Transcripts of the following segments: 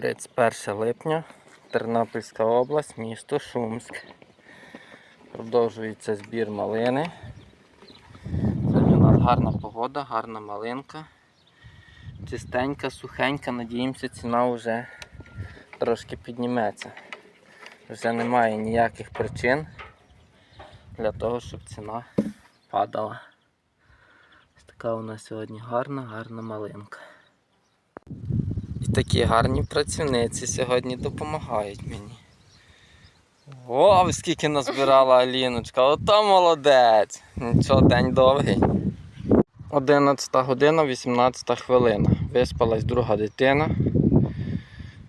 31 липня, Тернопільська область, місто Шумськ. Продовжується збір малини. Сьогодні у нас гарна погода, гарна малинка. Чистенька, сухенька, надіємося, ціна вже трошки підніметься. Вже немає ніяких причин для того, щоб ціна падала. Ось така у нас сьогодні гарна, гарна малинка. Такі гарні працівниці сьогодні допомагають мені. О, скільки назбирала Аліночка, ото молодець. Нічого, день довгий. 11 година, 18 хвилина. Виспалась друга дитина.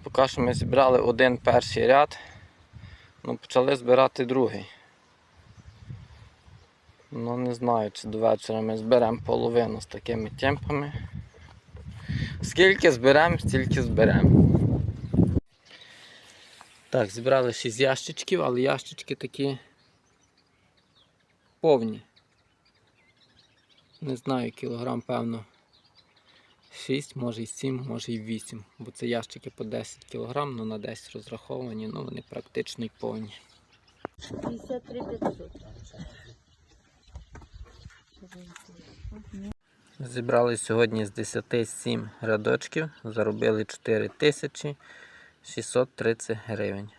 Поки що ми зібрали один перший ряд, ну почали збирати другий. Ну не знаю, чи до вечора ми зберемо половину з такими темпами. Скільки зберемо, стільки зберемо. Так, зібрали 6 ящичків, але ящички такі повні. Не знаю, кілограм, певно. 6, може і 7, може і 8. Бо це ящики по 10 кілограм, ну на 10 розраховані, ну вони практично й повні. 53 500. Зібрали сьогодні з 10 7 рядочків, заробили 4630 гривень.